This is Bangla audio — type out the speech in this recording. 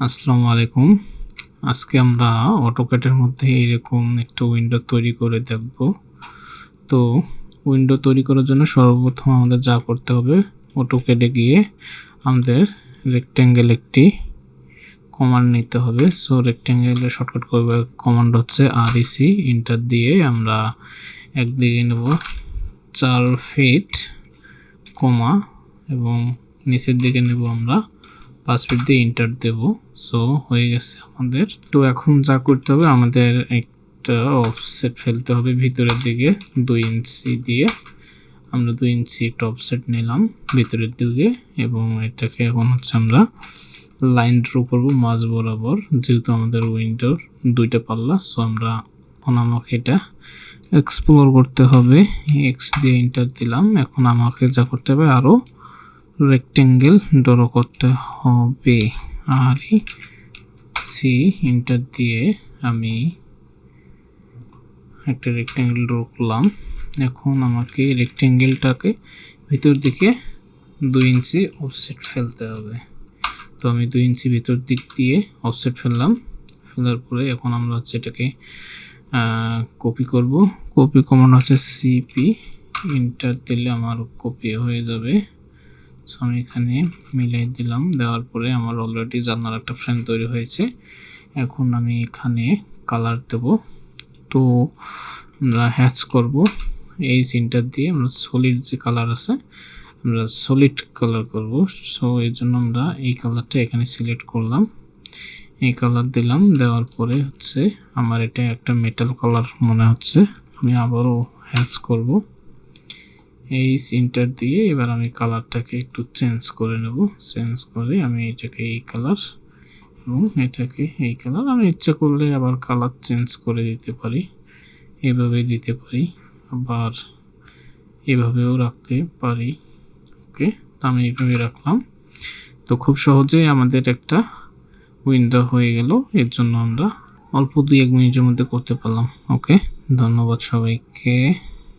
আসসালামু আলাইকুম। আজকে আমরা অটোক্যাটের মধ্যে এরকম একটা উইন্ডো তৈরি করে দেখব। তো উইন্ডো তৈরি করার জন্য সর্বপ্রথম আমাদের যা করতে হবে অটোক্যাটে গিয়ে আমাদের রেক্ট্যাঙ্গেল একটি কমান্ড নিতে হবে। সো রেক্ট্যাঙ্গেলের শর্টকাট করবে কমান্ড হচ্ছে আর ইসি ইন্টার দিয়ে আমরা একদিকে নেব চার ফিট কমা এবং নিচের দিকে নেব আমরা ফিট দিয়ে ইন্টার দেব। সো হয়ে গেছে আমাদের। তো এখন যা করতে হবে, আমাদের একটা অফসেট ফেলতে হবে ভিতরের দিকে দুই ইঞ্চি দিয়ে। আমরা দুই ইঞ্চি একটা অফসেট নিলাম ভিতরের দিকে এবং এটাকে এখন হচ্ছে আমরা লাইন ড্র করব মাঝ বরাবর, যেহেতু আমাদের উইন্ডোর দুইটা পাল্লা। সো আমরা এখন আমাকে এটা এক্সপ্লোর করতে হবে। এক্স দিয়ে ইন্টার দিলাম। এখন আমাকে যা করতে হবে আরও রেক্টেঙ্গেল ড্র করতে হবে। আর সি ইন্টার দিয়ে আমি একটা রেক্টেঙ্গেল ড্র করলাম। এখন আমাকে রেক্টেঙ্গেলটাকে ভিতর দিকে দুই ইঞ্চি অফসেট ফেলতে হবে। তো আমি দুই ইঞ্চি ভিতর দিক দিয়ে অফসেট ফেললাম। ফেলার পরে এখন আমরা হচ্ছে এটাকে কপি করব। কপি কমানো হচ্ছে সিপি ইন্টার দিলে আমার কপি হয়ে যাবে। সো আমি এখানে মিলাই দিলাম। দেওয়ার পরে আমার অলরেডি জানলার একটা ফ্রেম তৈরি হয়েছে। এখন আমি এখানে কালার দেব। তো আমরা হ্যাচ করব। এই সিনটার দিয়ে আমরা সলিড যে কালার আছে, আমরা সলিড কালার করব। সো এর জন্য আমরা এই কালারটা এখানে সিলেক্ট করলাম। এই কালার দিলাম। দেওয়ার পরে হচ্ছে আমার এটা একটা মেটাল কালার মনে হচ্ছে। আমি আবারও হ্যাচ করব। এই সিনটার দিয়ে এবার আমি কালারটাকে একটু চেঞ্জ করে নেব। চেঞ্জ করে আমি এটাকে এই কালার এবং এটাকে এই কালার আমি ইচ্ছা করলে আবার কালার চেঞ্জ করে দিতে পারি, এভাবে দিতে পারি, আবার এভাবেও রাখতে পারি। ওকে, তো আমি এইভাবে রাখলাম। তো খুব সহজেই আমাদের একটা উইন্ডো হয়ে গেল, এর জন্য আমরা অল্প দুই এক মিনিটের মধ্যে করতে পারলাম। ওকে, ধন্যবাদ সবাইকে।